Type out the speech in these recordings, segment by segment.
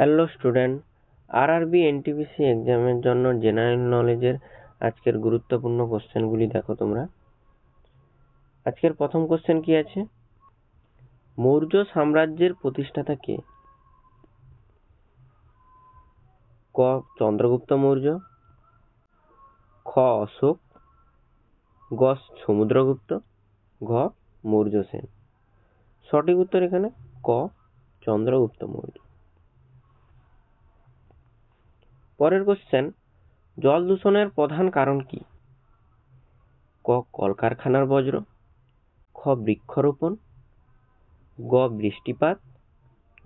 Hello student RRB NTPC এক্সামের জন্য general নলেজের আজকের গুরুত্বপূর্ণ কোশ্চেনগুলি দেখো তোমরা। আজকের প্রথম কোশ্চেন কি আছে? মৌর্য সাম্রাজ্যের প্রতিষ্ঠাতা কে? ক, চন্দ্রগুপ্ত মৌর্য। খ, অশোক। গ, সমুদ্রগুপ্ত। ঘ, মৌর্য সেন। সঠিক উত্তর এখানে ক, চন্দ্রগুপ্ত মৌর্য। পরের কোশ্চেন জল দূষণের প্রধান কারণ কি? ক, কলকারখানার বজ্র, খ, বৃক্ষরোপণ, গ, বৃষ্টিপাত,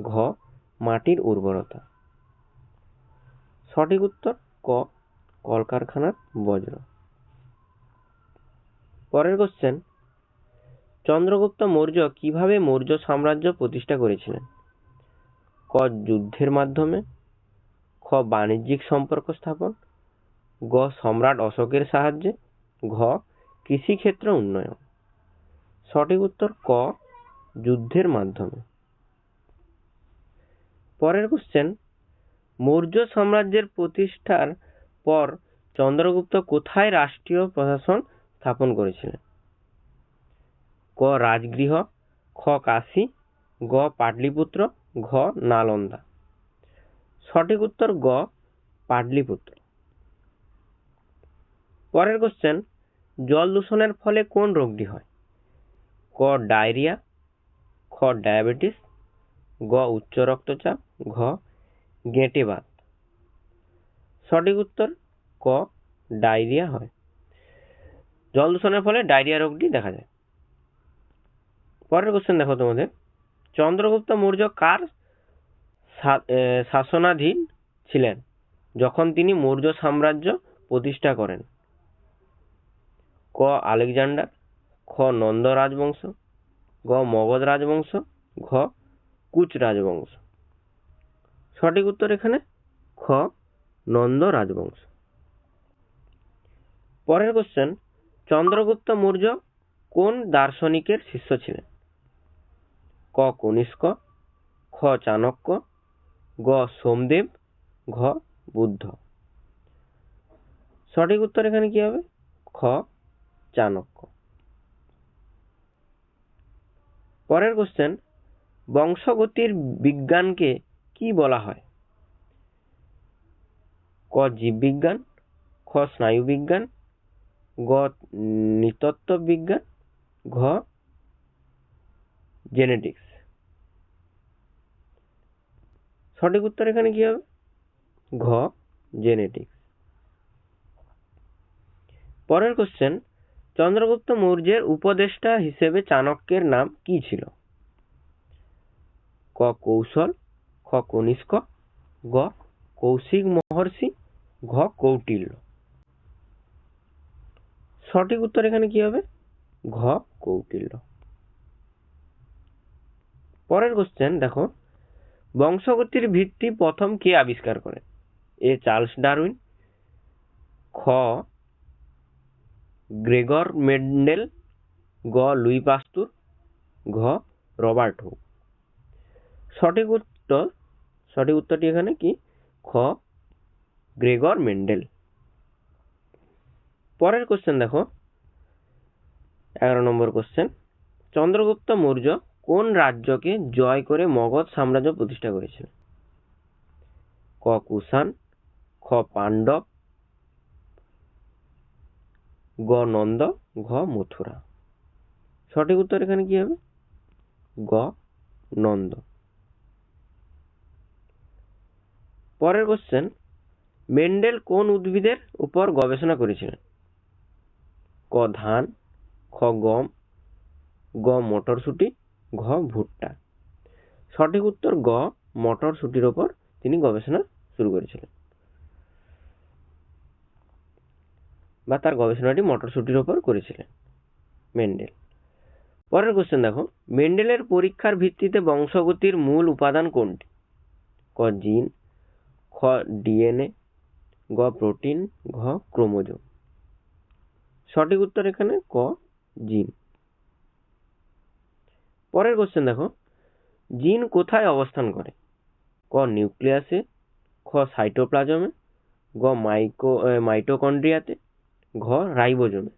ঘ, মাটির উর্বরতা। সঠিক উত্তর, ক, কলকারখানার বজ্র। পরের কোশ্চেন চন্দ্রগুপ্ত মৌর্য কীভাবে মৌর্য সাম্রাজ্য প্রতিষ্ঠা করেছিলেন? ক, যুদ্ধের মাধ্যমে খ, বাণিজ্যিক সম্পর্ক স্থাপন। গ, সম্রাট অশোকের সাহায্যে। ঘ, কৃষিক্ষেত্র উন্নয়ন। সঠিক উত্তর, ক, যুদ্ধের মাধ্যমে। পরের কোশ্চেন মৌর্য সাম্রাজ্যের প্রতিষ্ঠার পর চন্দ্রগুপ্ত কোথায় রাষ্ট্রীয় প্রশাসন স্থাপন করেছিলেন? ক, রাজগৃহ, খ, কাশী, গ, পাটলিপুত্র, ঘ, নালন্দা। সঠিক উত্তর গ পাটলিপুত্র পরের কোশ্চেন জল দূষণের ফলে কোন রোগটি হয়? ক, ডায়রিয়া, খ, ডায়াবেটিস, গ, উচ্চ রক্তচাপ, ঘ, গেঁটে বাত। সঠিক উত্তর, ক, ডায়রিয়া হয়। জল দূষণের ফলে ডায়রিয়া রোগটি দেখা যায়। পরের কোশ্চেন দেখো তোমাদের। চন্দ্রগুপ্ত মৌর্য কার শাসনাধীন ছিলেন, যখন তিনি মৌর্য সাম্রাজ্য প্রতিষ্ঠা করেন। ক. আলেকজান্ডার, খ. নন্দ রাজবংশ, গ. মগধ রাজবংশ, ঘ. কুচ রাজবংশ। সঠিক উত্তর এখানে খ. নন্দ রাজবংশ। পরের কোশ্চেন চন্দ্রগুপ্ত মৌর্য কোন দার্শনিকের শিষ্য ছিলেন? ক. কনিষ্ক, খ. চাণক্য গ সোমদেব, ঘ বুদ্ধ। সঠিক উত্তর এখানে কি হবে? খ চাণক্য। পরের কোশ্চেন বংশগতির বিজ্ঞানকে কি বলা হয়? ক জীববিজ্ঞান, খ স্নায়ু বিজ্ঞান গ নৃতত্ত্ব বিজ্ঞান ঘ জেনেটিক্স সঠিক উত্তর এখানে কি হবে? ঘ জেনেটিক্স পরের কোশ্চেন চন্দ্রগুপ্ত মৌর্যের উপদেষ্টা হিসেবে চাণক্যের নাম কি ছিল? ক, কৌশল, খ, কনিষ্ক, গ, কৌশিক মহর্ষি, ঘ, কৌটিল্য। সঠিক উত্তর এখানে কি হবে? ঘ, কৌটিল্য। পরের কোশ্চেন দেখো বংশগতির ভিত্তি প্রথম কে আবিষ্কার করে? এ চার্লস ডারউইন, খ, গ্রেগর মেন্ডেল, গ, লুই পাস্তুর, ঘ, রবার্ট হুক। সঠিক উত্তর, সঠিক উত্তরটি এখানে কি? খ, গ্রেগর মেন্ডেল। পরের কোশ্চেন দেখো। এগারো নম্বর কোশ্চেন চন্দ্রগুপ্ত মৌর্য কোন রাজ্যকে জয় করে মগধ সাম্রাজ্য প্রতিষ্ঠা করেছিলেন ক. কুষাণ, খ. পাণ্ডব, গ. নন্দ, ঘ. মথুরা। সঠিক উত্তর এখানে কি হবে? গ. নন্দ। পরের কোশ্চেন মেন্ডেল কোন উদ্ভিদের উপর গবেষণা করেছিলেন? ক. ধান, খ. গম, গ. মটরশুঁটি ঘ, ভুট্টা। সঠিক উত্তর গ মটরশুঁটির ওপর তিনি গবেষণা শুরু করেছিলেন। বা তার গবেষণাটি মটরশুঁটির ওপর করেছিলেন মেন্ডেল। পরের কোশ্চেন দেখো, মেন্ডেলের পরীক্ষার ভিত্তিতে বংশগতির মূল উপাদান কোনটি? ক, জিন, খ, ডিএনএ, গ, প্রোটিন, ঘ, ক্রোমোজোম। সঠিক উত্তর এখানে ক, জিন। পরের কোশ্চেন দেখো। জিন কোথায় অবস্থান করে? ক, নিউক্লিয়াসে, খ, সাইটোপ্লাজমে, গ, মাইকো মাইটোকন্ড্রিয়াতে, ঘ, রাইবোজোমে।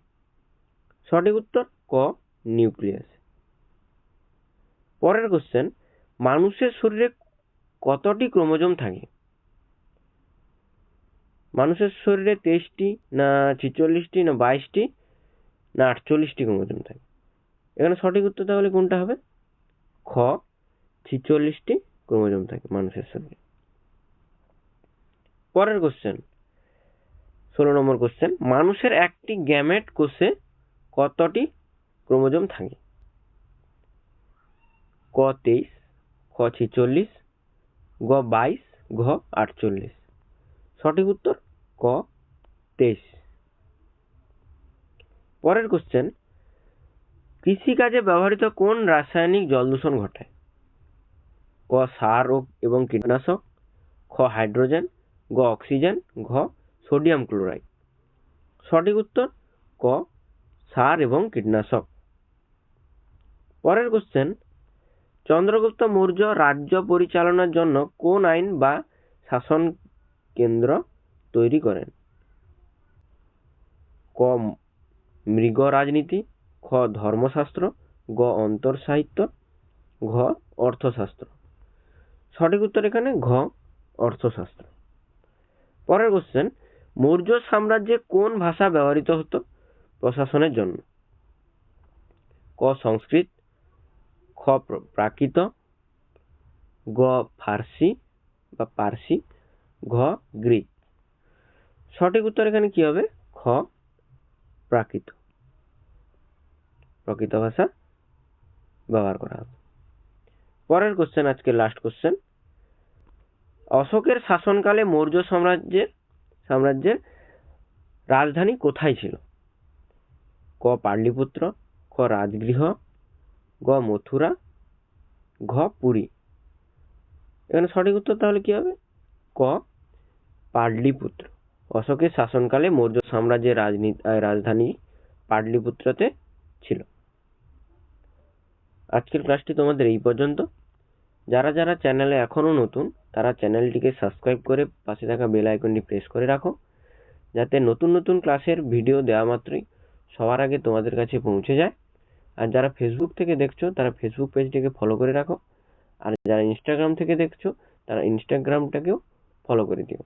সঠিক উত্তর, ক, নিউক্লিয়াসে। পরের কোশ্চেন মানুষের শরীরে কতটি ক্রোমোজোম থাকে? মানুষের শরীরে তেইশটি না ছিচল্লিশটি না বাইশটি না আটচল্লিশটি ক্রোমোজোম থাকে? এখানে সঠিক উত্তর তাহলে কোনটা হবে? খ, ছিচল্লিশটি ক্রোমোজোম থাকে মানুষের শরীরে পরের কোশ্চেন ষোলো নম্বর কোশ্চেন মানুষের একটি গ্যামেট কোষে কতটি ক্রোমোজোম থাকে? ক তেইশ, খ ছিচল্লিশ, গ বাইশ, ঘ আটচল্লিশ। সঠিক উত্তর, ক তেইশ। পরের কোশ্চেন কৃষিকাজে ব্যবহৃত কোন রাসায়নিক জল দূষণ ঘটায়? ক, সার ও, এবং কীটনাশক, খ, হাইড্রোজেন, গ, অক্সিজেন, ঘ, সোডিয়াম ক্লোরাইড। সঠিক উত্তর, ক, সার এবং কীটনাশক। পরের কোশ্চেন চন্দ্রগুপ্ত মৌর্য রাজ্য পরিচালনার জন্য কোন আইন বা শাসন কেন্দ্র তৈরি করেন? ক, মৃগ রাজনীতি খ ধর্মশাস্ত্র, গ অন্তর্সাহিত্য, ঘ অর্থশাস্ত্র। সঠিক উত্তর এখানে ঘ অর্থশাস্ত্র। পরের কোশ্চেন মৌর্য সাম্রাজ্যে কোন ভাষা ব্যবহৃত হতো প্রশাসনের জন্য? ক সংস্কৃত, খ প্র- প্রাকৃত, গ ফার্সি বা পার্সি, ঘ গ্রিক। সঠিক উত্তর এখানে কি হবে? খ প্রাকৃত। প্রকৃত ভাষা ব্যবহার করা হবে পরের কোশ্চেন আজকে লাস্ট কোশ্চেন অশোকের শাসনকালে মৌর্য সাম্রাজ্যের সাম্রাজ্যের রাজধানী কোথায় ছিল? ক পাটলিপুত্র খ, রাজগৃহ, গ, মথুরা, ঘ, পুরী। এখানে সঠিক উত্তর তাহলে কি হবে? ক পাটলিপুত্র অশোকের শাসনকালে মৌর্য সাম্রাজ্যের রাজনীতি রাজধানী পাটলিপুত্রতে ছিল। আজকের ক্লাসটি তোমাদের এই পর্যন্ত। যারা যারা চ্যানেলে এখনও নতুন, তারা চ্যানেলটিকে সাবস্ক্রাইব করে পাশে থাকা বেল আইকনটি প্রেস করে রাখো। যাতে নতুন নতুন ক্লাসের ভিডিও দেওয়া মাত্রই সবার আগে তোমাদের কাছে পৌঁছে যায়। আর যারা ফেসবুক থেকে দেখছ, তারা ফেসবুক পেজটিকে ফলো করে রাখো। আর যারা ইনস্টাগ্রাম থেকে দেখছ, তারা ইনস্টাগ্রামটাকেও ফলো করে দিও।